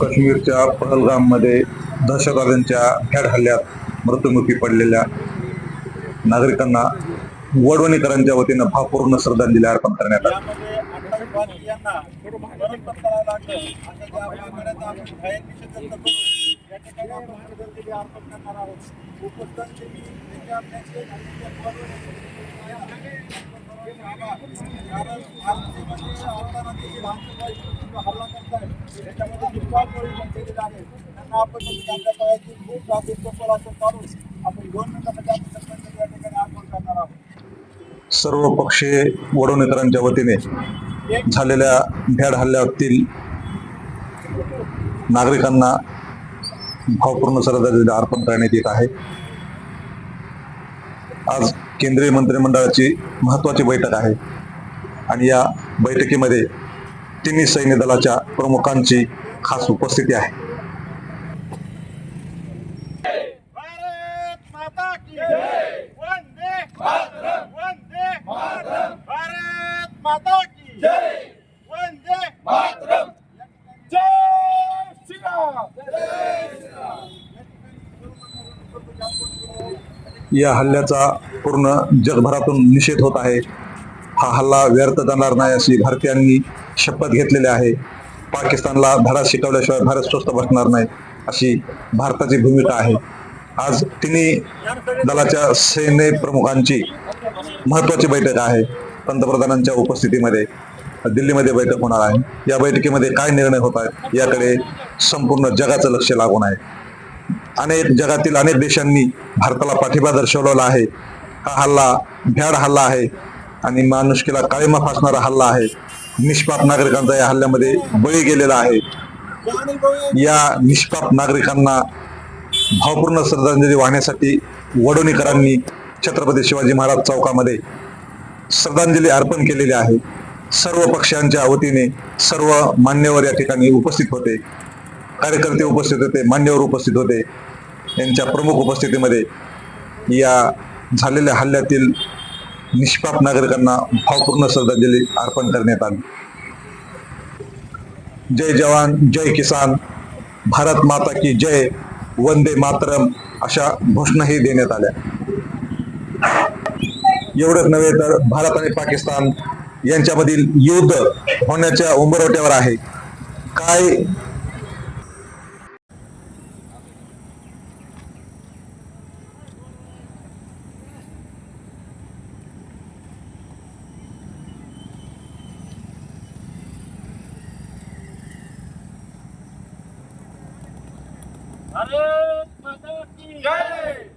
काश्मीरच्या पहलगाममध्ये दहशतवाद्यांच्या भ्याड हल्ल्यात मृत्युमुखी पडलेल्या नागरिकांना वडवणीकरांच्या वतीनं भावपूर्ण श्रद्धांजली अर्पण करण्यात आली. कारण भारतामध्ये असताना देखील आहे त्यांना आपण आपल्या पायाची खूप जागृत चप्पल असं काढून आपण दोन मिनिटासाठी आपण श्रद्धांजली या ठिकाणी अर्पण करणार आहोत सर्व पक्षीय वडवणीकरांच्या वतीने झालेल्या भ्याड हल्ल्यातील नागरिकांना भावपूर्ण श्रद्धांजली अर्पण करण्यात येत आहे. आज केंद्रीय मंत्रिमंडळाची महत्वाची बैठक आहे आणि या बैठकीमध्ये तिन्ही सैन्य दलाच्या प्रमुखांची खास उपस्थिती आहे. या हल्ल्याचा पूर्ण जगभरातून निषेध होत आहे. हा हल्ला व्यर्थ जाणार नाही अशी भारतीयांनी शपथ घेतलेली आहे. पाकिस्तानला धडा शिकवल्याशिवाय भारत स्वस्त बसणार नाही अशी भारताची भूमिका आहे. आज तिन्ही दलाच्या सैन्य प्रमुखांची महत्वाची बैठक आहे. पंतप्रधानांच्या उपस्थितीमध्ये दिल्लीमध्ये बैठक होणार आहे. या बैठकीमध्ये काय निर्णय होत आहेत याकडे संपूर्ण जगाचं लक्ष लागून आहे. अनेक जगातील अनेक देशांनी भारताला पाठिंबा दर्शवलेला आहे. हा हल्ला भ्याड हल्ला आहे आणि माणुसकीला काळीमा फासणारा हल्ला आहे. निष्पाप नागरिकांचा या हल्ल्यामध्ये बळी गेलेला आहे. या निष्पाप नागरिकांना भावपूर्ण श्रद्धांजली वाहण्यासाठी वडोणीकरांनी छत्रपती शिवाजी महाराज चौकामध्ये श्रद्धांजली अर्पण केलेली आहे. सर्व पक्षांच्या वतीने सर्व मान्यवर या ठिकाणी उपस्थित होते. कार्यकर्ते उपस्थित होते मान्यवर उपस्थित होते. यांच्या प्रमुख उपस्थितीमध्ये या झालेल्या हल्ल्यातील निष्पाप नागरिकांना भावपूर्ण श्रद्धांजली अर्पण करण्यात आली. जय जवान जय किसान भारत माता की जय वंदे मातरम अशा घोषणाही देण्यात आल्या. एवढंच नव्हे तर भारत आणि पाकिस्तान यांच्यामधील युद्ध होण्याच्या उंबरवट्यावर आहे. काय भारत माता की जय!